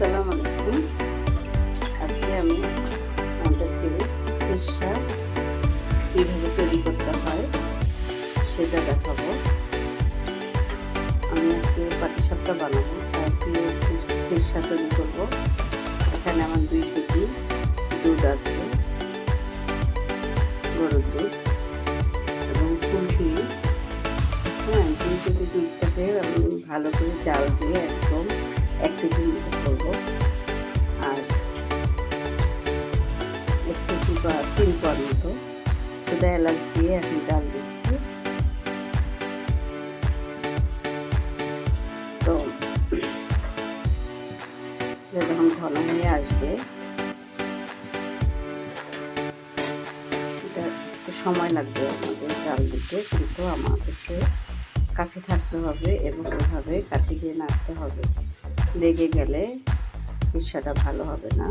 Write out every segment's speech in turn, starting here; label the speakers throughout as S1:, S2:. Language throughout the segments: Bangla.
S1: আসসালামু আলাইকুম। আজকে আমি আমাদেরকে ফিরসা কীভাবে তৈরি করতে হয় সেটা দেখাবো। আমি আজকে পাটিসাপটা বানাবো তার দিয়ে ফিরসা তৈরি করব। এখানে আমার দুই কেজি দুধ আছে, গরুর দুধ এবং কুলফি। হ্যাঁ দুই কেজি দুধটাকে আমি ভালো করে জাল দিয়ে একদম এক কেজির মতো আর এক কেজি বা তিন পর মতো। সোদা এলাচ দিয়ে এখন জাল দিচ্ছি। তো যখন ঘন হয়ে আসবে সময় লাগবে আমাদের জাল দিতে, কিন্তু আমাদেরকে কাছে থাকতে হবে এবং এভাবে কাঠি দিয়ে নাড়তে হবে। লেগে গেলে পিসাটা ভালো হবে না।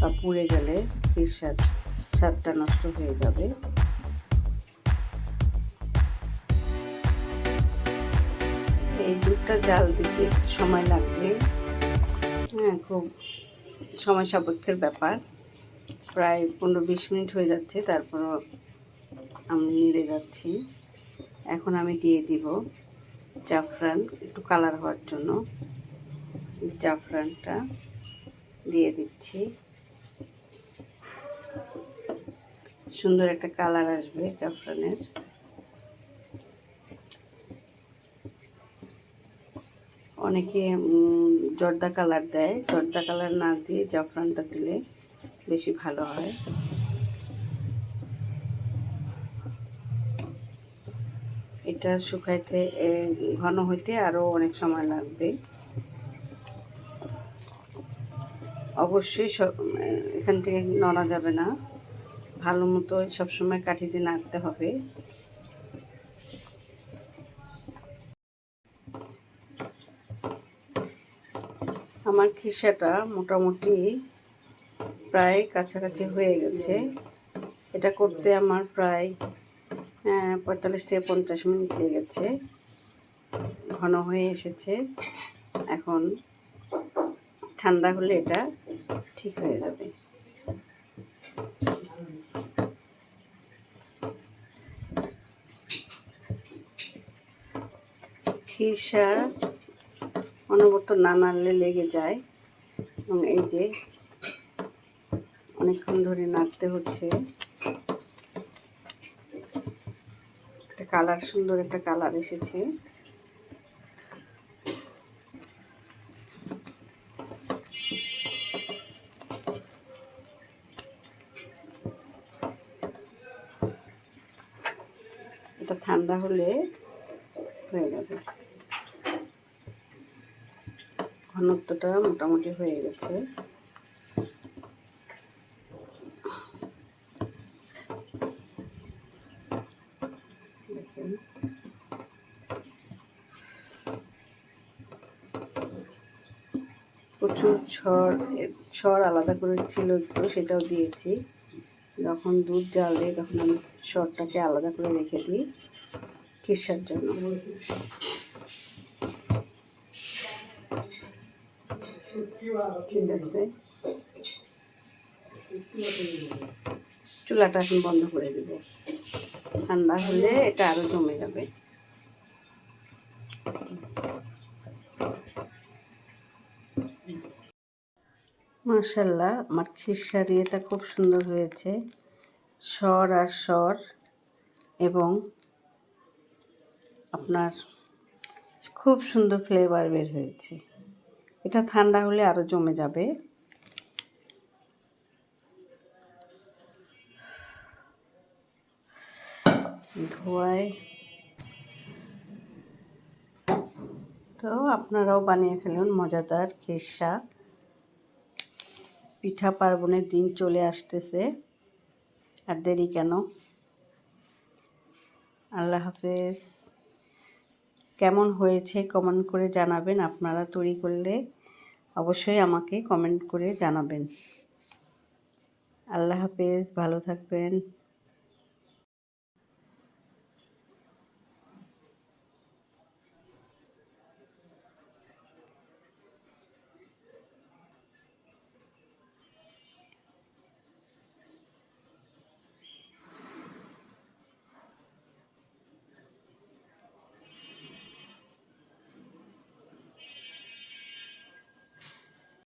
S1: বা পুড়ে গেলে পিসার স্বাদটা নষ্ট হয়ে যাবে। এই দুধটা জাল দিতে সময় লাগবে। হ্যাঁ খুব সময় সাপেক্ষের ব্যাপার। প্রায় পনেরো বিশ মিনিট হয়ে যাচ্ছে তারপর আমি নিড়ে যাচ্ছি। এখন আমি দিয়ে দিব জাফরান, একটু কালার হওয়ার জন্য। জাফরানটা দিয়ে দিচ্ছি। সুন্দর একটা কালার আসবে জাফরানের। অনেকে জর্দা কালার দেয়। জর্দা কালার না দিয়ে জাফরানটা দিলে বেশি ভালো হয়। এটা শুকাইতে ঘন হইতে আরও অনেক সময় লাগবে। অবশ্যই সব এখান থেকে নড়া যাবে না। ভালো মতো সবসময় কাঠিতে নাড়তে হবে। আমার খিসাটা মোটামুটি প্রায় কাছাকাছি হয়ে গেছে। এটা করতে আমার প্রায় পঁয়তাল্লিশ থেকে পঞ্চাশ মিনিট লেগেছে। ঘন হয়ে এসেছে। এখন ঠান্ডা হলে এটা ঠিক হয়ে যাবে। খিরসা অনবরত না নাড়লে লেগে যায় এবং এই যে অনেকক্ষণ ধরে নাড়তে হচ্ছে। একটা কালার, সুন্দর একটা কালার এসেছে। এটা ঠান্ডা হলে হয়ে যাবে। ঘনত্বটা মোটামুটি হয়ে গেছে। প্রচুর ছড় ছড় আলাদা করে ছিল একটু, সেটাও দিয়েছি। যখন দুধ জাল দিই তখন আমি শরটাকে আলাদা করে রেখে দিই খিসার জন্য। ঠিক আছে। চুলাটা এখন বন্ধ করে দেব। ঠান্ডা হলে এটা আরও জমে যাবে। মার্শাল্লাহ আমার খিসারি এটা খুব সুন্দর হয়েছে। স্বর আর স্বর এবং আপনার খুব সুন্দর ফ্লেভার বের হয়েছে। এটা ঠান্ডা হলে আরও জমে যাবে। ধোয়ায় তো আপনারাও বানিয়ে ফেলুন মজাদার খেসা পিঠা পার্বণের দিন চলে আসতেছে। আর দেরি কেন? আল্লাহ হাফেজ। কেমন হয়েছে কমেন্ট করে জানাবেন। আপনারা তৈরি করলে অবশ্যই আমাকে কমেন্ট করে জানাবেন। আল্লাহ হাফেজ, ভালো থাকবেন।